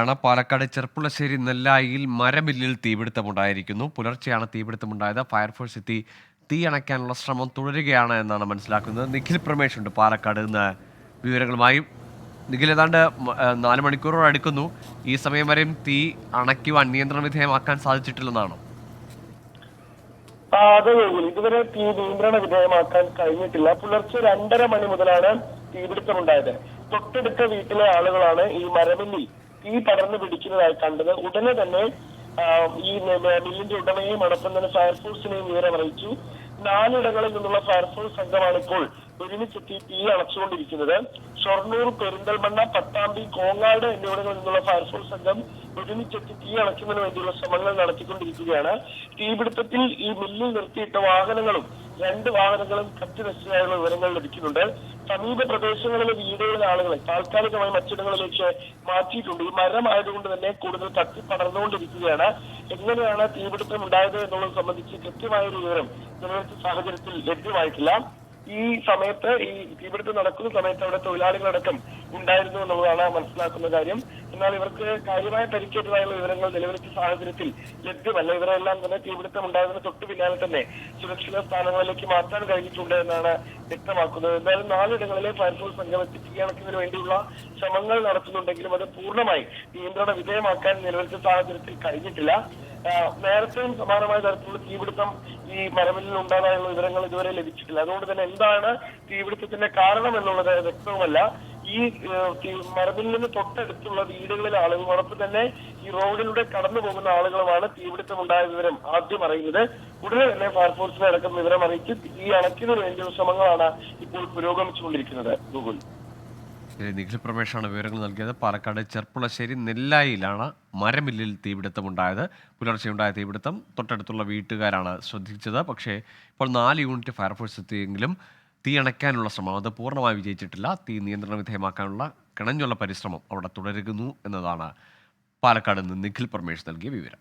ആണ് പാലക്കാട് ചെർപ്പുളശ്ശേരി നെല്ലായിയിൽ മരമില്ലിൽ തീപിടുത്തമുണ്ടായിരിക്കുന്നു. പുലർച്ചെയാണ് തീപിടുത്തമുണ്ടായത്. ഫയർഫോഴ്സ് എത്തി തീ അണയ്ക്കാനുള്ള ശ്രമം തുടരുകയാണ് എന്നാണ് മനസ്സിലാക്കുന്നത്. നിഖിൽ പ്രമേഷ് ഉണ്ട് പാലക്കാട് നിന്ന്. വിവരങ്ങളുമായി നിഖിൽ ഏതാണ്ട് നാല് മണിക്കൂറോട് അടുക്കുന്നു ഈ സമയം വരെയും തീ അണയ്ക്കുവാൻ നിയന്ത്രണ വിധേയമാക്കാൻ സാധിച്ചിട്ടില്ലെന്നാണോ? അതെ ഇതുവരെ തീ നിയന്ത്രണ വിധേയമാക്കാൻ കഴിഞ്ഞിട്ടില്ല. പുലർച്ചെ രണ്ടര മണി മുതലാണ് തീപിടുത്തമുണ്ടായത്. തൊട്ടടുത്ത വീട്ടിലെ ആളുകളാണ് ഈ മരമില്ലിൽ തീ പടർന്നു പിടിക്കുന്നതായി കണ്ടത്. ഉടനെ തന്നെ ഈ മില്ലിന്റെ ഉടമയെയും അടക്കം തന്നെ ഫയർഫോഴ്സിനെയും വിവരം അറിയിച്ചു. നാലിടങ്ങളിൽ നിന്നുള്ള ഫയർഫോഴ്സ് സംഘമാണ് ഇപ്പോൾ ഒരുമിച്ചെത്തി തീ അണച്ചുകൊണ്ടിരിക്കുന്നത് ഷൊർണൂർ പെരിന്തൽമണ്ണ പട്ടാമ്പി കോങ്ങാട് എന്നിവിടങ്ങളിൽ നിന്നുള്ള ഫയർഫോഴ്സ് സംഘം ഒരുമിച്ചെത്തി തീ അണയ്ക്കുന്നതിന് വേണ്ടിയുള്ള ശ്രമങ്ങൾ നടത്തിക്കൊണ്ടിരിക്കുകയാണ്. തീപിടുത്തത്തിൽ ഈ മില്ലിൽ നിർത്തിയിട്ട വാഹനങ്ങളും രണ്ട് വാഹനങ്ങളും കത്തി നശിച്ചതായുള്ള വിവരങ്ങൾ ലഭിക്കുന്നുണ്ട്. സമീപ പ്രദേശങ്ങളിലെ വീടുകളിലെ ആളുകളെ താൽക്കാലികമായി മറ്റിടങ്ങളിലേക്ക് മാറ്റിയിട്ടുണ്ട്. ഈ മരം ആയതുകൊണ്ട് തന്നെ കൂടുതൽ കത്തി പടർന്നുകൊണ്ടിരിക്കുകയാണ്. എങ്ങനെയാണ് തീപിടുത്തം ഉണ്ടായത് എന്നുള്ളത് സംബന്ധിച്ച് കൃത്യമായ ഒരു വിവരം നിലവിലത്തെ സാഹചര്യത്തിൽ ലഭ്യമായിട്ടില്ല. ഈ സമയത്ത് ഈ തീപിടുത്തം നടക്കുന്ന സമയത്ത് അവിടെ തൊഴിലാളികളടക്കം ഉണ്ടായിരുന്നു എന്നുള്ളതാണ് മനസ്സിലാക്കുന്ന കാര്യം. എന്നാൽ ഇവർക്ക് കാര്യമായ പരിക്കേറ്റതായുള്ള വിവരങ്ങൾ നിലവിലത്തെ സാഹചര്യത്തിൽ ലഭ്യമല്ല. ഇവരെല്ലാം തന്നെ തീപിടുത്തം ഉണ്ടായതിന് തൊട്ട് പിന്നാലെ തന്നെ സുരക്ഷിത സ്ഥാനങ്ങളിലേക്ക് മാറ്റാൻ കഴിഞ്ഞിട്ടുണ്ട് എന്നാണ് വ്യക്തമാക്കുന്നത്. എന്തായാലും നാലിടങ്ങളിലെ ഫയർഫോഴ്സ് സംഘം എത്തിക്കുകയാണെന്നതിന് വേണ്ടിയുള്ള ശ്രമങ്ങൾ നടത്തുന്നുണ്ടെങ്കിലും അത് പൂർണമായി നിയന്ത്രണ വിധേയമാക്കാൻ നിലവിലത്തെ സാഹചര്യത്തിൽ കഴിഞ്ഞിട്ടില്ല. നേരത്തെയും സമാനമായ തരത്തിലുള്ള തീപിടുത്തം ഈ മരമില്ലിൽ ഉണ്ടാകാനുള്ള വിവരങ്ങൾ ഇതുവരെ ലഭിച്ചിട്ടില്ല. അതുകൊണ്ട് തന്നെ എന്താണ് തീപിടുത്തത്തിന്റെ കാരണം എന്നുള്ളത് വ്യക്തവുമല്ല. ഈ മരവിൽ നിന്ന് തൊട്ടടുത്തുള്ള വീടുകളിലെ ആളുകളോടൊപ്പം തന്നെ ഈ റോഡിലൂടെ കടന്നു പോകുന്ന ആളുകളുമാണ് തീപിടുത്തം ഉണ്ടായ വിവരം ആദ്യം അറിയുന്നത്. ഉടനെ തന്നെ ഫയർഫോഴ്സിനെ അടക്കം വിവരം അറിയിച്ച് ഈ അണയ്ക്കുന്നതിന് വേണ്ടിയുള്ള ശ്രമങ്ങളാണ് ഇപ്പോൾ പുരോഗമിച്ചുകൊണ്ടിരിക്കുന്നത് ഗൂഗിൾ. നിഖിൽ പ്രമേഷാണ് വിവരങ്ങൾ നൽകിയത്. പാലക്കാട് ചെർപ്പുളശ്ശേരി നെല്ലായിലാണ് മരമില്ലിൽ തീപിടുത്തമുണ്ടായത്. പുലർച്ചെ ഉണ്ടായ തീപിടുത്തം തൊട്ടടുത്തുള്ള വീട്ടുകാരാണ് ശ്രദ്ധിച്ചത്. പക്ഷേ ഇപ്പോൾ നാല് യൂണിറ്റ് ഫയർഫോഴ്സ് എത്തിയെങ്കിലും തീ അണയ്ക്കാനുള്ള ശ്രമം അത് പൂർണമായി വിജയിച്ചിട്ടില്ല. തീ നിയന്ത്രണ വിധേയമാക്കാനുള്ള കിണഞ്ഞുള്ള പരിശ്രമം അവിടെ തുടരുന്നു എന്നതാണ് പാലക്കാട് നിന്ന് നിഖിൽ പ്രമേഷ് നൽകിയ വിവരം.